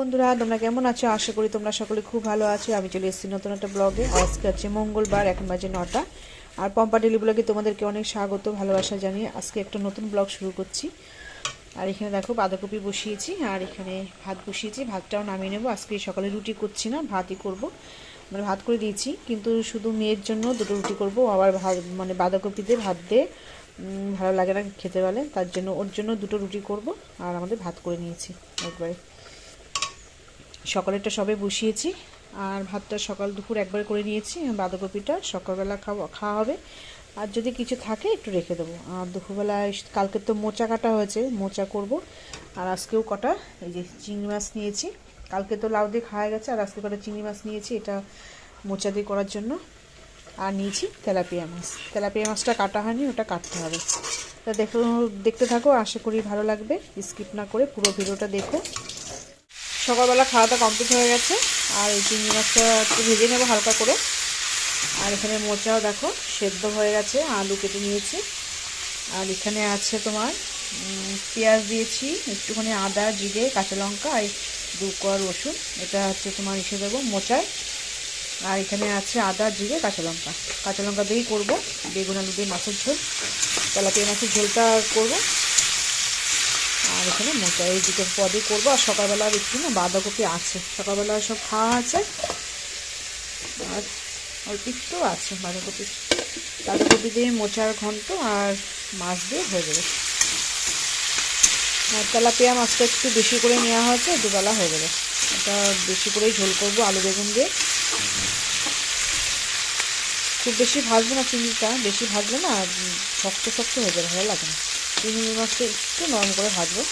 বন্ধুরা, তোমরা কেমন আছো? আশা করি তোমরা সকলে খুব ভালো আছো। আমি চলে এসেছি নতুন একটা ব্লগে। আজকে হচ্ছে মঙ্গলবার, এখন বাজে নটা। আর পম্পা ডেলি ব্লগে তোমাদেরকে অনেক স্বাগত, ভালোবাসা জানিয়ে আজকে একটা নতুন ব্লগ শুরু করছি। আর এখানে দেখো, বাঁধাকপি বসিয়েছি, আর এখানে ভাত বসিয়েছি। ভাতটাও নামিয়ে নেব। আজকে সকালে রুটি করছি না, ভাতই করব। মানে ভাত করে দিয়েছি, কিন্তু শুধু মেয়ের জন্য দুটো রুটি করব। আবার ভাত মানে বাঁধাকপি দিয়ে ভাত দিয়ে ভালো লাগে না খেতে বলে। তার জন্য ওর জন্য দুটো রুটি করব। আর আমাদের ভাত করে নিয়েছি একবারে। সকালেরটা সবে বসিয়েছি, আর ভাতটা সকাল দুপুর একবার করে নিয়েছি, বাঁধাকপিটা সকালবেলা খাওয়া খাওয়া হবে। আর যদি কিছু থাকে একটু রেখে দেবো। আর দুপুরবেলা কালকে তো মোচা কাটা হয়েছে, মোচা করব। আর আজকেও কটা, এই যে চিংড়ি মাছ নিয়েছি। কালকে তো লাউ দিয়ে খাওয়া গেছে, আর আজকে কটা চিংড়ি মাছ নিয়েছি, এটা মোচা দিয়ে করার জন্য। আর নিয়েছি তেলাপিয়া মাছ। তেলাপিয়া মাছটা কাটা হয়নি, ওটা কাটতে হবে। তা দেখো, দেখতে থাকো, আশা করি ভালো লাগবে। স্কিপ না করে পুরো ভিডিওটা দেখো। সকালবেলা খাওয়াটা কমপ্লিট হয়ে গেছে। আর এই চিংড়ি মাছটা একটু ভেজে নেব হালকা করে। আর এখানে মোচাও দেখো, সেদ্ধ হয়ে গেছে, আলু কেটে নিয়েছি। আর এখানে আছে তোমার পেঁয়াজ দিয়েছি, একটুখানি আদা, জিরে, কাঁচা লঙ্কা আর দু কোয়া রসুন। এটা হচ্ছে তোমার এসে দেবো মোচায় আর এখানে আছে আদা, জিরে, কাঁচা লঙ্কা। কাঁচা লঙ্কা দিয়েই করব, বেগুন, আলু দিয়ে মাছের ঝোল। তেলাপিয়া মাছের ঝোলটা করব। আর এখানে মোটা এই দুটো পদে করব, আর সকালবেলা একটু না বাঁধাকপি আছে। সকালবেলা সব খাওয়া আছে, আর অল্প একটু আছে বাঁধাকপি। বাঁধাকপি দিয়ে মোচার ঘন্ট আর মাছ দিয়ে হয়ে যাবে। আর তেলাপিয়া মাছটা একটু বেশি করে নেওয়া হয়েছে, দুবেলা হয়ে যাবে। এটা বেশি করেই ঝোল করব আলু বেগুন দিয়ে। খুব বেশি ভাজবো না, চিংড়িটা বেশি ভাজলে না শক্ত শক্ত হয়ে যাবে, ভালো লাগে না। চিংড়ি মাছটা একটু নরম করে ভাজবো।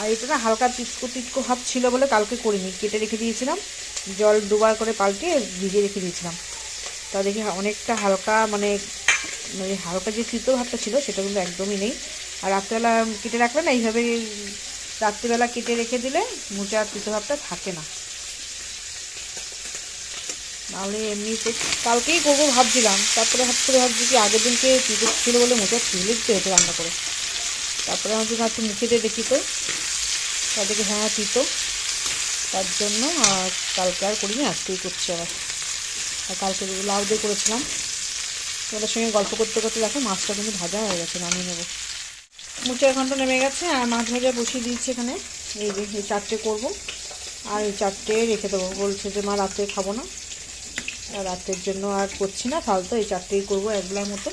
আর এটা না হালকা তিতকো তিতকো ভাব ছিল বলে কালকে করিনি, কেটে রেখে দিয়েছিলাম। জল দুবার করে পাল্টে ভিজিয়ে রেখে দিয়েছিলাম। তা দেখি অনেকটা হালকা মানে মানে হালকা যে তিতো ভাবটা ছিল সেটা কিন্তু একদমই নেই। আর রাত্রেবেলা কেটে রাখলে না, এইভাবে রাত্রিবেলা কেটে রেখে দিলে মোচার তিতো ভাবটা থাকে না। নাহলে এমনিতে কালকেই করব ভাবছিলাম। তারপরে হাত করে ভাবছি কি আগের দিনকে তিতো ছিল বলে মোচা ছিলে দিতে হতো রান্না করে। তারপরে আমি একটু মুখে দিয়ে দেখি তো। তাদেরকে হ্যাঁ তিতো তার জন্য আর কালকে আর করিনি, আজকেই করছি আবার। আর কালকে লাউ দিয়ে করেছিলাম। তোমাদের সঙ্গে গল্প করতে করতে দেখো, মাছটা কিন্তু ভাজা হয়ে গেছে, নামিয়ে নেব। মুচার ঘন্ট নেমে গেছে, আর মাছ ভাজা বসিয়ে দিয়েছি এখানে। এই যে, এই চারটে করব। আর এই চারটে রেখে দেবো। বলছে যে, মা রাত্রে খাব না। রাতের জন্য আর করছি না, ফালতো এই চারটেই করব একবেলার মতো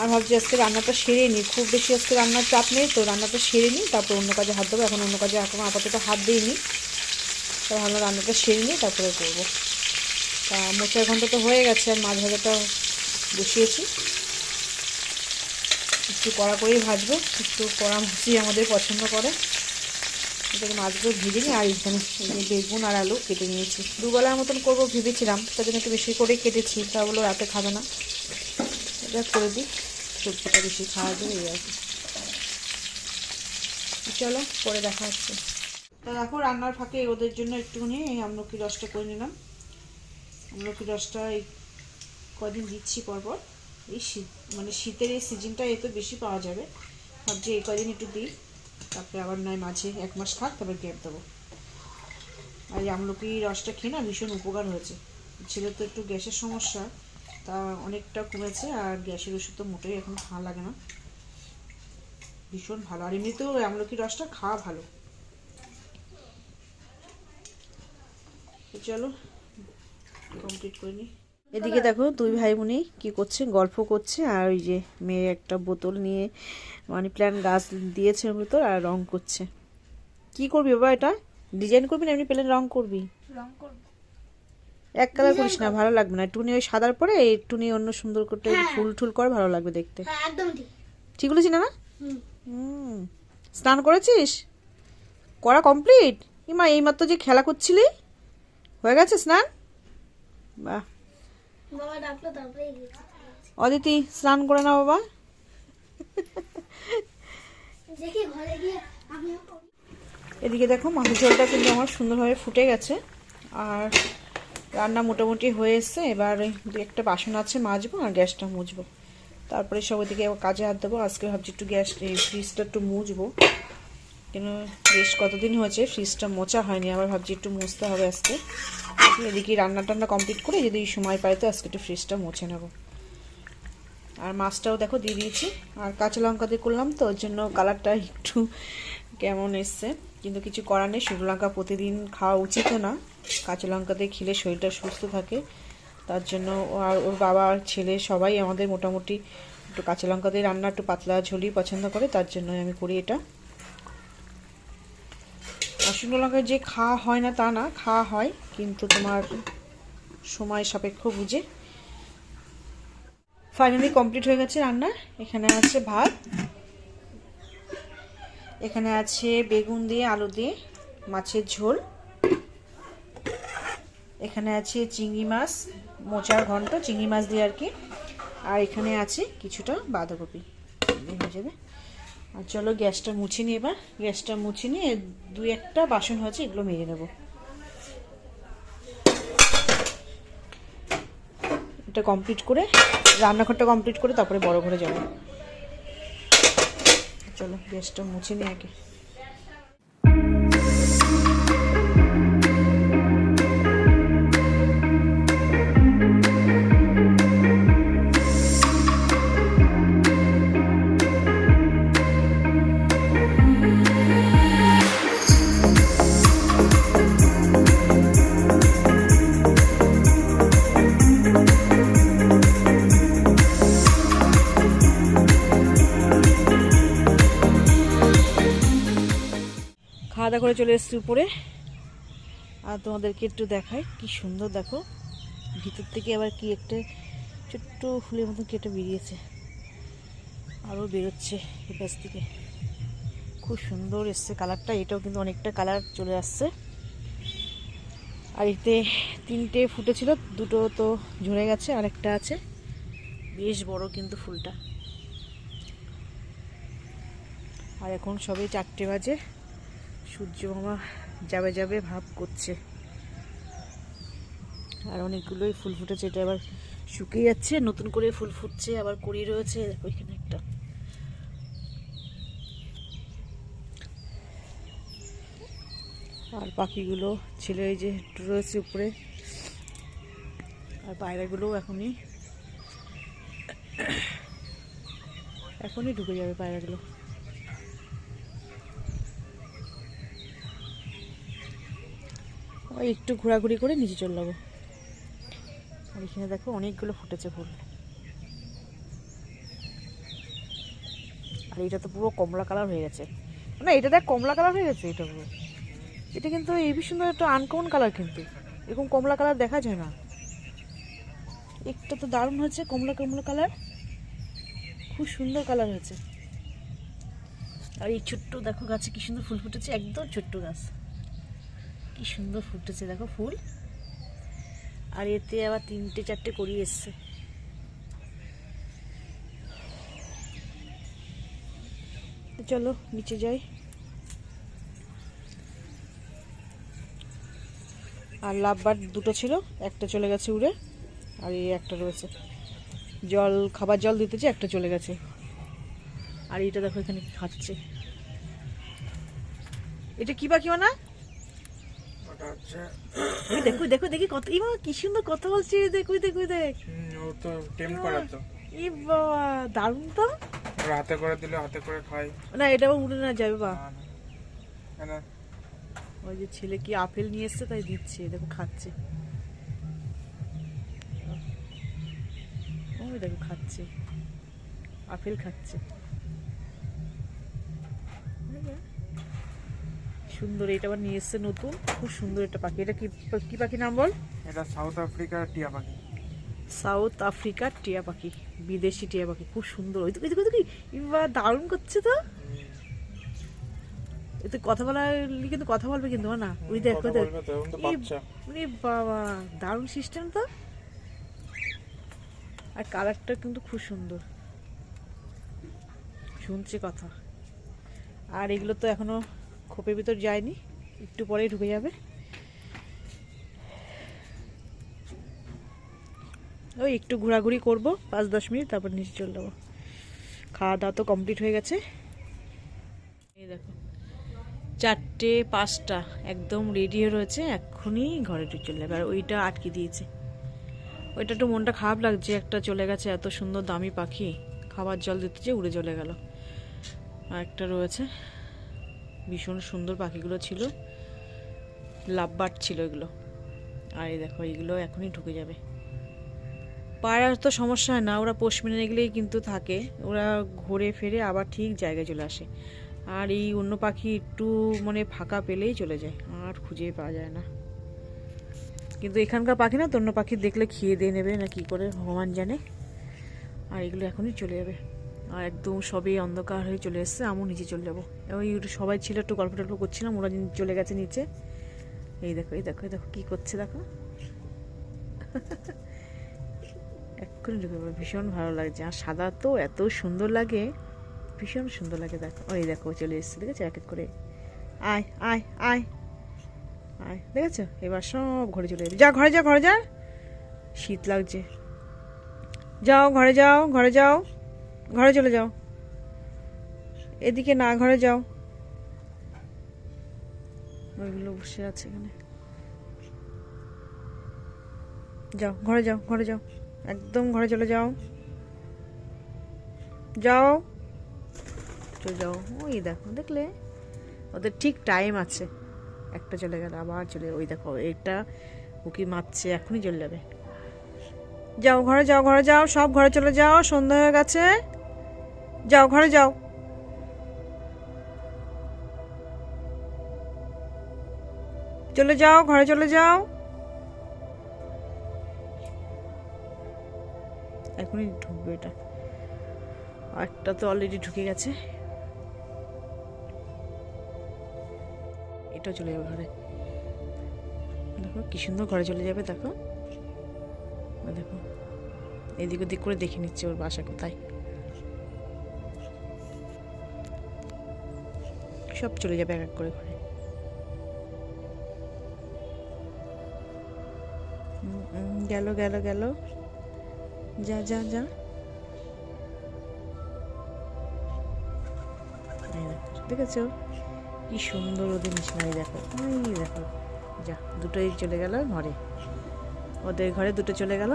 আর ভাবছি আজকে রান্নাটা সেরে নিই, খুব বেশি আজকে রান্নার চাপ নেই, তো রান্নাটা সেরে নিই, তারপর অন্য কাজে হাত দেবো, এখন অন্য কাজে এখন আপাতত হাত দিইনি। তো ভাবলাম রান্নাটা সেরে নিই, তারপরে করব। তা মোচার ঘণ্টা তো হয়ে গেছে, আর মাছ ভাজাটা বসিয়েছি। একটু কড়া করেই ভাজবো, একটু কড়া মাছই আমাদের পছন্দ করে। এটাকে মাছগুলো ভেজে নিই, আর এখানে বেগুন আর আলু কেটে নিয়েছি। দুবেলার মতন করব ভেবেছিলাম, তার জন্য একটু বেশি করে কেটেছি, তা বলো রাতে খাবে না। এটা করে দিই, সবজিটা বেশি খাওয়া যাবে এই আর কি। চলো, পরে দেখা হচ্ছে। তা দেখো, রান্নার ফাঁকে ওদের জন্য একটুখানি এই আমলকি রসটা করে নিলাম। আমলকি রসটা এই কদিন দিচ্ছি পরপর। এই শীত মানে শীতের এই সিজনটা এত বেশি পাওয়া যাবে। ভাবছি এই কদিন একটু দিই। তারপরে আবার নয় মাঝে এক মাস থাক, তারপর গ্যাপ দেবো। আর আমলকি রসটা খেয়ে না ভীষণ উপকার হয়েছে। ছেলের তো একটু গ্যাসের সমস্যা, তা অনেকটা কমেছে, আর গ্যাসের ওষুধ তো মোটেই এখন খাওয়া লাগে না। ভীষণ ভালো। আর এমনিতেও আমলকি রসটা খাওয়া ভালো। চলো কমপ্লিট করে নিই। এদিকে দেখো দুই ভাই বোনে কি করছে গল্প করছে আর ওই যে মেয়ে একটা বোতল নিয়ে মানি প্ল্যান্ট গাছ দিয়েছে ভিতর আর রং করছে। কি করবি বাবা এটা? ডিজাইন করবি না এমনি প্লেন রং করবি? এক কালার করিস না ভালো লাগবে না। টুনি ওই সাদার পরে একটুখানি অন্য সুন্দর করতে ফুল টুল করে ভালো লাগবে দেখতে। হ্যাঁ একদম ঠিক। বলেছি না না স্নান করেছিস? করা কমপ্লিট? ইমা এইমাত্র যে খেলা করছিলি? হয়ে গেছে স্নান? বাহ বাবা ডাকলো তারপরে গেছি অদিতি স্নান করে না বাবা। এদিকে দেখো মাছের ঝোলটা কিন্তু আমার সুন্দরভাবে ফুটে গেছে। আর রান্না মোটামুটি হয়ে এসছে। এবার দু একটা বাসন আছে মাজবো আর গ্যাসটা মুছবো। তারপরে সব ওইদিকে আবার কাজে হাত দেবো। আজকে ভাবছি একটু গ্যাস এই ফ্রিজটা একটু মুছবো। কেন বেশ কতদিন হয়েছে ফ্রিজটা মোচা হয়নি। আবার ভাবছি একটু মুছতে হবে আজকে। এদিকে রান্না টান্না কমপ্লিট করে যদি সময় পাই তো আজকে একটু ফ্রিজটা মুছে নেব। আর মাছটাও দেখো দিয়ে দিয়েছি। আর কাঁচা লঙ্কা দিয়ে করলাম তো, ওর জন্য কালারটা একটু কেমন এসছে। কিন্তু কিছু করার নেই, শুকনো লঙ্কা প্রতিদিন খাওয়া উচিত না। কাঁচা লঙ্কা দিয়ে খেলে শরীরটা সুস্থ থাকে। তার জন্য আর ওর বাবা আর ছেলে সবাই আমাদের মোটামুটি একটু কাঁচা লঙ্কা দিয়ে রান্না, একটু পাতলা ঝোলি পছন্দ করে, তার জন্য আমি করি এটা। শুকনো লঙ্কা যে খাওয়া হয় না তা না খাওয়া হয়, কিন্তু তোমার সময় সাপেক্ষ বুঝে। ফাইনালি কমপ্লিট হয়ে গেছে রান্না। এখানে আছে ভাত। এখানে আছে বেগুন দিয়ে, আলু দিয়ে, মাছের ঝোল। এখানে আছে চিংড়ি মাছ, মোচার ঘন্ট, চিংড়ি মাছ দিয়ে আর কি। আর এখানে আছে কিছুটা বাঁধাকপি। যাবে। আর চলো গ্যাসটা মুছে নিই এবার। গ্যাসটা মুছে নিয়ে দুই একটা বাসন হয়েছে, এগুলো মেরে নেব। এটা কমপ্লিট করে, রান্নাঘরটা কমপ্লিট করে তারপরে বড় ঘরে যাব। চলো, গ্যাসটা মুছে নিই আগে। করে চলে এসেছি উপরে। আর তোমাদেরকে একটু দেখাই, কি সুন্দর দেখো। ভিতর থেকে আবার কি একটা ছোট্ট ফুলের মতো কেটে বেরিয়েছে। আরও বেরোচ্ছে এ পাশ থেকে। খুব সুন্দর এসছে কালারটা, এটাও কিন্তু অনেকটা কালার চলে আসছে। আর এতে তিনটে ফুটেছিল দুটো তো ঝরে গেছে আর একটা আছে। বেশ বড় কিন্তু ফুলটা। আর এখন সবে চারটে বাজে। সূর্য মামা যাবে যাবে ভাব করছে। আর অনেকগুলোই ফুল ফুটেছে, এটা আবার শুকিয়ে যাচ্ছে, নতুন করে ফুল ফুটছে, আবার কুড়ি রয়েছে এখানে একটা। আর পাখিগুলো ছেলে এই যে রয়েছে উপরে। আর পায়রাগুলো এখনই এখনই ঢুকে যাবে পায়রাগুলো। ওই একটু ঘোরাঘুরি করে নিচে চলে যাব। আর এখানে দেখো অনেকগুলো ফুটেছে ফুল। আর এটা তো পুরো কমলা কালার হয়ে গেছে। না, এটা দেখ কমলা কালার হয়ে গেছে, এটা পুরো। এটা কিন্তু এই সুন্দর একটা আনকমন কালার কিন্তু। এরকম কমলা কালার দেখা যায় না। একটা তো দারুণ হয়েছে, কমলা কমলা কালার। খুব সুন্দর কালার হয়েছে। আর এই ছোট্ট দেখো গাছে কি সুন্দর ফুল ফুটেছে, একদম ছোট্ট গাছ। কি সুন্দর ফুটেছে, দেখো ফুল। আর এতে আবার তিনটে, চারটে করি এসছে। চলো, নিচে যাই। আর লাভবার দুটো ছিল, একটা চলে গেছে উড়ে, আর এই একটা রয়েছে। জল, খাবার জল দিতেছে একটা চলে গেছে। আর এটা দেখো এখানে খাচ্ছে। এটা কি পাখি না ওটা হচ্ছে দেখো দেখো দেখি কত এই কি সুন্দর কথা বলছে দেখো দেখো দেখ। ও তো টেম করা ই বাবা দারুণ তো। ওরা হাতে করে দিলে হাতে করে খাই। না এটা উড়ে না যাবে বা না, না। ওই যে ছেলে কি আপেল নিয়ে এসছে তাই দিচ্ছে দেখো খাচ্ছে। ওই দেখো খাচ্ছে। আপেল খাচ্ছে। সুন্দর এটা আবার নিয়ে এসছে নতুন। খুব সুন্দর একটা পাখি। এটা কি কি পাখি নাম বল? এটা সাউথ আফ্রিকার টিয়া পাখি। সাউথ আফ্রিকার টিয়া পাখি বিদেশি টিয়া পাখি খুব সুন্দর। ওই তো ওই তো, কি? ইবা দারুণ করছে তো। এতে কথা বলার কিন্তু কথা বলবে কিন্তু না? ওই দেখ ওই দেখ। বাবা দারুণ সিস্টেম তো। আর কালারটা কিন্তু খুব সুন্দর। শুনছি কথা। আর এগুলো তো এখনও খোপের ভিতর যায়নি, একটু পরেই ঢুকে যাবে। ওই একটু ঘোরাঘুরি করব, পাঁচ দশ মিনিট, তারপর নিচে চলে যাব। খাওয়া দাওয়া তো কমপ্লিট হয়ে গেছে। এই দেখো, চারটে পাঁচটা, একদম রেডি হয়ে রয়েছে, এক্ষুনি ঘরে ঢুকে চলে যাবে। আর ওইটা আটকে দিয়েছে। ওইটা একটু মনটা খারাপ লাগছে, একটা চলে গেছে এত সুন্দর দামি পাখি, খাবার জল দিতে যে উড়ে চলে গেল। আর একটা রয়েছে। ভীষণ সুন্দর পাখিগুলো ছিল। লাভবার্ড ছিল এগুলো। আর এই দেখো এইগুলো এখনই ঢুকে যাবে। পায়রার তো সমস্যা হয় না, ওরা পোষ মেনে গেলেই কিন্তু থাকে। ওরা ঘুরে ফিরে আবার ঠিক জায়গায় চলে আসে। আর এই অন্য পাখি একটু মানে ফাঁকা পেলেই চলে যায়, আর খুঁজে পাওয়া যায় না। কিন্তু এখানকার পাখি না, তো অন্য পাখি দেখলে খেয়ে দিয়ে নেবে না কি করে, ভগবান জানে। আর এগুলো এখনই চলে যাবে। একদম সবই অন্ধকার হয়ে চলে এসছে, আমিও নিচে চলে যাব। ওই সবাই ছিল, একটু গল্প টল্প করছিলাম, ওরা চলে গেছে নিচে। এই দেখো এই দেখো এই দেখো, কী করছে দেখো। এক্ষুনি ঢুকে ভীষণ ভালো লাগছে। আর সাদা তো এত সুন্দর লাগে, ভীষণ সুন্দর লাগে দেখো। ওই দেখো চলে এসছে, দেখেছ? এক এক করে। আয় আয় আয়। আয়, দেখেছ? এবার সব ঘরে চলে যা, ঘরে যা ঘরে যা। শীত লাগছে। যাও, ঘরে যাও ঘরে যাও। ঘরে চলে যাও। এদিকে না, ঘরে যাও। ওইগুলো বসে আছে এখানে। যাও, ঘরে যাও ঘরে যাও। একদম ঘরে চলে যাও। যাও। চলে যাও। ওই দেখো, দেখলে? ওদের ঠিক টাইম আছে। একটা চলে গেল, আবার চলে ওই দেখো, এটা উকি মারছে, এখনই চলে যাবে। যাও, ঘরে যাও ঘরে যাও, সব ঘরে চলে যাও। সন্ধ্যা হয়ে গেছে। যাও, ঘরে যাও। চলে যাও, ঘরে চলে যাও। এখনই ঢুকবে এটা। একটা তো অলরেডি ঢুকে গেছে। এটা চলে যাবে ঘরে। দেখো, কি সুন্দর ঘরে চলে যাবে, দেখো। দেখো, এদিক ওদিক করে দেখে নিচ্ছে ওর বাসা কোথায়। সব চলে যাবে এক এক করে ঘরে। গেল গেল গেল। যা যা যা। দেখেছ কি সুন্দর ওদের মিশনারি দেখো। ওই দেখো, যা, দুটোই চলে গেল ঘরে। ওদের ঘরে দুটো চলে গেল।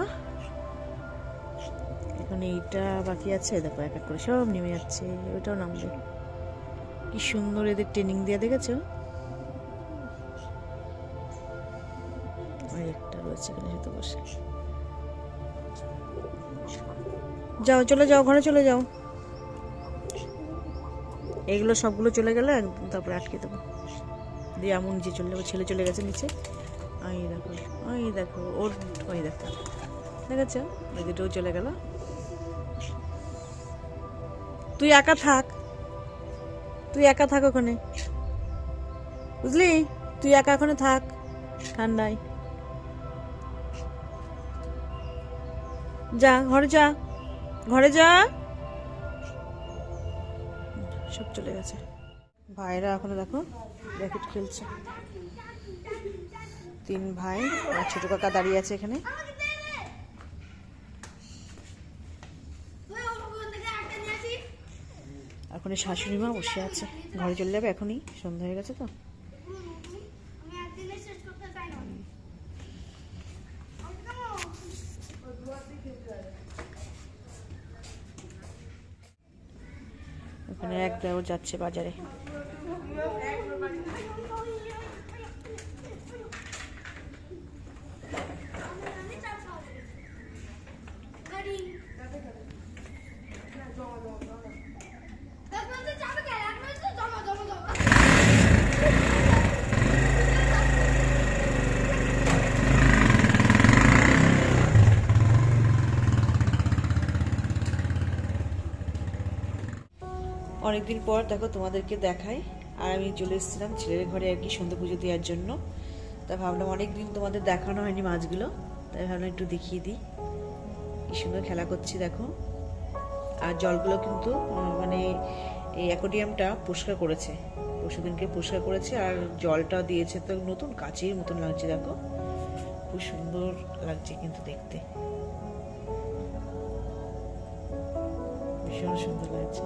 এখন এইটা বাকি আছে, দেখো, এক এক করে সব নেমে যাচ্ছে, ওটাও নামবে। কি সুন্দর এদের ট্রেনিং দিয়ে, দেখেছ? একটা রয়েছে এখানে শুধু বসে। যাও, চলে যাও, ঘরে চলে যাও। এগুলো সবগুলো চলে গেলে তারপরে আটকে দেবো। দিয়ে এমন নিচে চলে যাব, ছেলে চলে গেছে নিচে। ওই দেখো ওই দেখো, ওর, ওই দেখো। দেখেছ? ওই দুটোও চলে গেল। তুই একা থাক। তুই একা থাক ওখানে। বুঝলি? তুই একা ওখানে থাক, ঠান্ডায়। যা, ঘরে যা। ঘরে যা। সব চলে গেছে। ভাইরা এখন দেখো র্যাকেট খেলছে। তিন ভাই, আর ছোট কাকা দাঁড়িয়ে আছে এখানে। এই শাশুড়ি মা বসে আছে। ঘরে চলে যাবে এখনই, সন্ধ্যা হয়ে গেছে তো। ওখানে এক দেওয়া যাচ্ছে বাজারে গাড়ি তারপর তো যাবে কেন এখন তো জমা জমা জমা অনেকদিন পর দেখো তোমাদেরকে দেখাই। আর আমি চলে এসেছিলাম ছেলের ঘরে আর কি সন্ধ্যে পুজো দেওয়ার জন্য। তা ভাবলাম অনেকদিন তোমাদের দেখানো হয়নি মাছগুলো। তাই ভাবলাম একটু দেখিয়ে দিই। কি সুন্দর খেলা করছি দেখো। আর জলগুলো কিন্তু মানে এই অ্যাকোডিয়ামটা পরিষ্কার করেছে। পশুদিনকে পরিষ্কার করেছে আর জলটা দিয়েছে তো নতুন কাচের মতন লাগছে দেখো। খুব সুন্দর লাগছে কিন্তু দেখতে। ভীষণ সুন্দর লাগছে।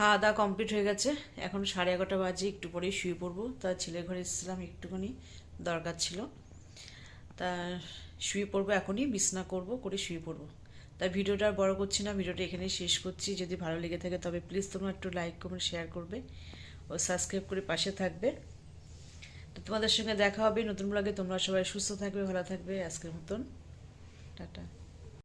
খাওয়া দাওয়া কমপ্লিট হয়ে গেছে। এখন সাড়ে এগারোটা বাজে, একটু পরেই শুয়ে পড়ব। তা ছেলের ঘরে এসেছিলাম, একটুখানি দরকার ছিল। তা শুয়ে পড়ব এখনই, বিছনা করব, করে শুয়ে পড়ব। তাই ভিডিওটা আর বড় করছি না, ভিডিওটা এখানেই শেষ করছি। যদি ভালো লেগে থাকে, তবে প্লিজ তোমরা একটু লাইক কমেন্ট শেয়ার করবে ও সাবস্ক্রাইব করে পাশে থাকবে। তো তোমাদের সঙ্গে দেখা হবে নতুন ব্লগে তোমরা সবাই সুস্থ থাকবে, ভালো থাকবে। আজকের মতন, টাটা।